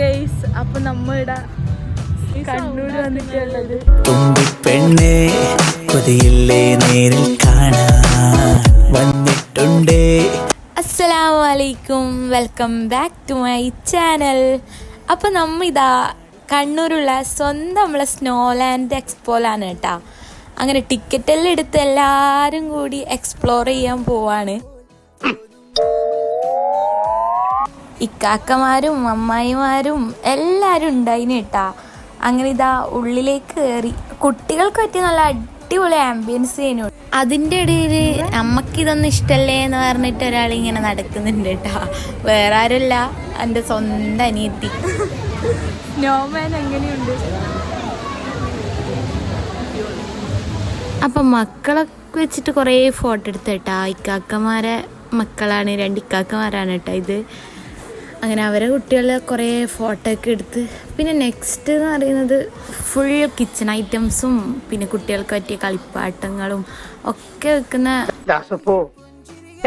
Guys അപ്പൊ നമ്മളിവിടെ കണ്ണൂർ വന്നിട്ടുള്ളത്. തുമ്പിപ്പെണ്ണേ കൊതിയില്ലേ നേരിൽ കാണാൻ വന്നിട്ടുണ്ടേ. അസ്സലാമു അലൈക്കും welcome back to my channel. അപ്പൊ നമ്മിതാ കണ്ണൂരുള്ള സ്വന്തം നമ്മളെ സ്നോലാൻഡ് എക്സ്പോലാണ് കേട്ടോ. അങ്ങനെ ടിക്കറ്റ് എല്ലാം എടുത്ത് എല്ലാവരും കൂടി എക്സ്പ്ലോർ ചെയ്യാൻ പോവാണ്. ഇക്കാക്കമാരും അമ്മായിമാരും എല്ലാവരും ഉണ്ടായിന് കേട്ടാ. അങ്ങനെ ഇതാ ഉള്ളിലേക്ക് കയറി. കുട്ടികൾക്ക് പറ്റിയ നല്ല അടിപൊളി ആംബിയൻസ് ചെയ്യുന്നു അതിന്റെ ഇടയിൽ അമ്മയ്ക്ക് ഇതൊന്നും ഇഷ്ടല്ലേ എന്ന് പറഞ്ഞിട്ട് ഒരാൾ ഇങ്ങനെ നടക്കുന്നുണ്ട് കേട്ടാ. വേറെ ആരുമല്ല എന്റെ സ്വന്തം അനിയത്തി. നോമാൻ എങ്ങനെയുണ്ട് അപ്പം മക്കളൊക്കെ വെച്ചിട്ട് കുറേ ഫോട്ടോ എടുത്തേട്ടാ ഇക്കാക്കന്മാരെ മക്കളാണ്. രണ്ട് ഇക്കാക്കന്മാരാണ് കേട്ടോ ഇത്. അങ്ങനെ അവരെ കുട്ടികളെ കുറേ ഫോട്ടോ ഒക്കെ എടുത്ത്. പിന്നെ നെക്സ്റ്റ് എന്ന് പറയുന്നത് ഫുൾ കിച്ചൺ ഐറ്റംസും പിന്നെ കുട്ടികൾക്ക് പറ്റിയ കളിപ്പാട്ടങ്ങളും ഒക്കെ വെക്കുന്ന ദാസപ്പോ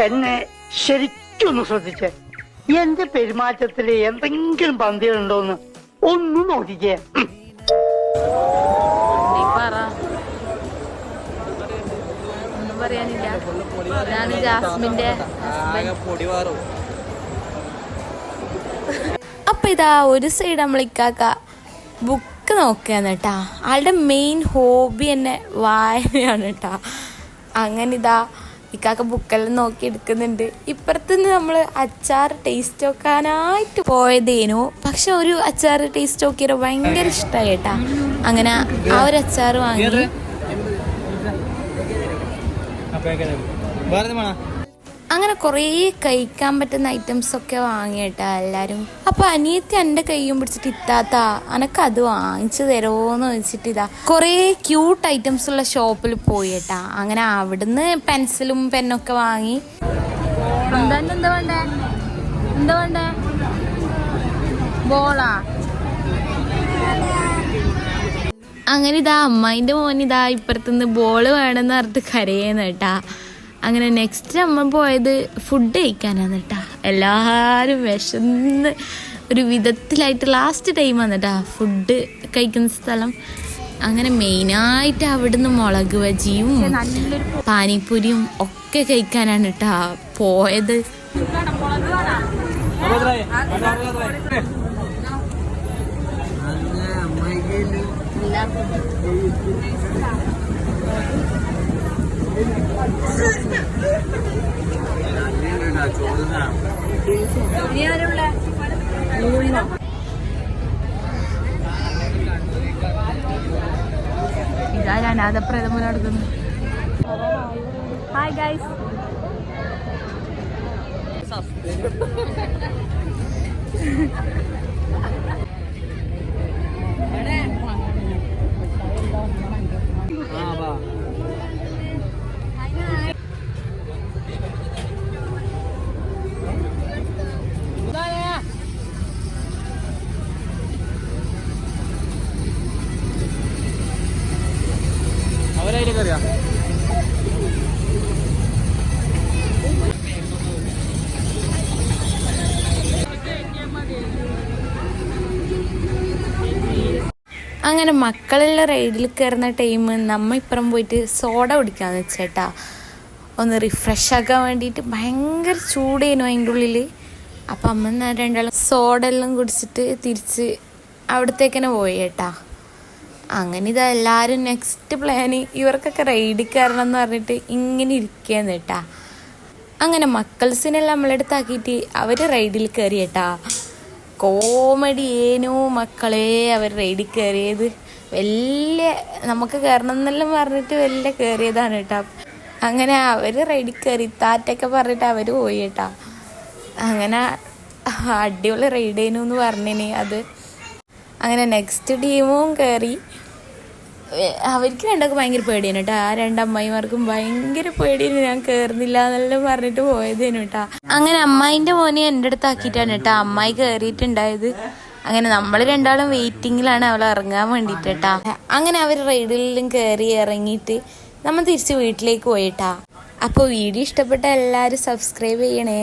എന്നെ ശരിക്കൊന്ന് ശ്രദ്ധിച്ചേ. എന്റെ പെരുമാറ്റത്തിൽ എന്തെങ്കിലും പന്തികളുണ്ടോന്ന് ഒന്ന് നോക്കിക്കേ. ഒന്നും പറയാനില്ല. അതാണ് ജാസ്മിന്റെ അപ്പൊ ഇതാ ഒരു സൈഡ് നമ്മൾ ഇക്കാക്ക ബുക്ക് നോക്കുകയാണ് കേട്ടാ ആളുടെ മെയിൻ ഹോബി തന്നെ വായനയാണ് കേട്ടാ അങ്ങനെ ഇതാ ഇക്കാക്ക ബുക്കെല്ലാം നോക്കി എടുക്കുന്നുണ്ട്. ഇപ്പുറത്തുനിന്ന് നമ്മൾ അച്ചാർ ടേസ്റ്റ് നോക്കാനായിട്ട് പോയതേനു. പക്ഷെ ഒരു അച്ചാർ ടേസ്റ്റ് നോക്കിയാൽ ഭയങ്കര ഇഷ്ടമായി കേട്ടാ അങ്ങനെ ആ ഒരു അച്ചാർ വാങ്ങി. അങ്ങനെ കുറേ കഴിക്കാൻ പറ്റുന്ന ഐറ്റംസ് ഒക്കെ വാങ്ങിയിട്ടാ എല്ലാരും. അപ്പൊ അനിയത്തി എന്റെ കൈയും പിടിച്ചിട്ട് ഇത്താത്ത അനക്ക് അത് വാങ്ങിച്ചു തരുമോന്ന് വെച്ചിട്ട് ഇതാ. കുറേ ക്യൂട്ട് ഐറ്റംസ് ഉള്ള ഷോപ്പിൽ പോയിട്ടാ. അങ്ങനെ അവിടുന്ന് പെൻസിലും പെന്നൊക്കെ വാങ്ങി. എന്താ എന്താ വേണ്ടേ? എന്താ വേണ്ടേ? ബോളാ? അങ്ങനെ ഇതാ അമ്മായിന്റെ മോൻ ഇതാ ഇപ്പുറത്തുനിന്ന് ബോൾ വേണമെന്ന് പറഞ്ഞിട്ട് കരയേന്ന് കേട്ടാ. അങ്ങനെ നെക്സ്റ്റ് അമ്മ പോയത് ഫുഡ് കഴിക്കാനാണ് കേട്ടാ എല്ലാവരും വിശന്ന് ഒരു വിധത്തിലായിട്ട് ലാസ്റ്റ് ടൈം വന്നിട്ടാ ഫുഡ് കഴിക്കുന്ന സ്ഥലം. അങ്ങനെ മെയിനായിട്ട് അവിടുന്ന് മുളക് ബജിയും പാനിപ്പൂരിയും ഒക്കെ കഴിക്കാനാണ് കേട്ടാ പോയത്. ഇതാ അനാഥപ്രേതം നടക്കുന്നു ഹായ് ഗൈസ് അവരായിട്ട് അറിയാം അങ്ങനെ മക്കളെല്ലാം റൈഡിൽ കയറുന്ന ടൈം നമ്മ ഇപ്പുറം പോയിട്ട് സോഡ കുടിക്കാന്ന് വെച്ചേട്ടാ. ഒന്ന് റിഫ്രഷ് ആക്കാൻ വേണ്ടിയിട്ട് ഭയങ്കര ചൂടേനു അതിന്റെ ഉള്ളിൽ അപ്പം അമ്മ രണ്ടാളും സോഡ എല്ലാം കുടിച്ചിട്ട് തിരിച്ച് അവിടത്തേക്കന്നെ പോയി കേട്ടാ അങ്ങനെ ഇതാ എല്ലാവരും നെക്സ്റ്റ് പ്ലാന് ഇവർക്കൊക്കെ റൈഡിൽ കയറണം എന്ന് പറഞ്ഞിട്ട് ഇങ്ങനെ ഇരിക്കുകയെന്ന് കേട്ടാ. അങ്ങനെ മക്കൾസിനെല്ലാം നമ്മളെടുത്താക്കിയിട്ട് അവർ റൈഡിൽ കയറി കേട്ടാ. കോമഡി ഏനോ മക്കളെ അവർ റൈഡിൽ കയറിയത് വലിയ നമുക്ക് കയറണം എന്നെല്ലാം പറഞ്ഞിട്ട് വലിയ കയറിയതാണ് കേട്ടാ. അങ്ങനെ അവർ റൈഡിൽ കയറി താറ്റൊക്കെ പറഞ്ഞിട്ട് അവർ പോയി കേട്ടാ. അങ്ങനെ അടിപൊളി റൈഡ് ചെയ്യുന്നു എന്ന് പറഞ്ഞിനി അത്. അങ്ങനെ നെക്സ്റ്റ് ടീമും കയറി അവർക്ക് രണ്ടൊക്കെ ഭയങ്കര പേടിയാണ് കേട്ടോ. ആ രണ്ടമ്മായിമാർക്കും ഭയങ്കര പേടിയാണ്. ഞാൻ കയറുന്നില്ല എന്നെല്ലാം പറഞ്ഞിട്ട് പോയതേനു കേട്ടാ. അങ്ങനെ അമ്മായിന്റെ മോനെ എന്റെ അടുത്ത് ആക്കിയിട്ടാണ് കേട്ടോ. അമ്മായി കയറിയിട്ടുണ്ടായത് അങ്ങനെ നമ്മൾ രണ്ടാളും വെയിറ്റിങ്ങിലാണ് അവൾ ഇറങ്ങാൻ വേണ്ടിട്ട് കേട്ടാ. അങ്ങനെ അവർ റൈഡിലും കയറി ഇറങ്ങിയിട്ട് നമ്മൾ തിരിച്ച് വീട്ടിലേക്ക് പോയിട്ടാ. അപ്പോൾ വീഡിയോ ഇഷ്ടപ്പെട്ട എല്ലാവരും സബ്സ്ക്രൈബ് ചെയ്യണേ.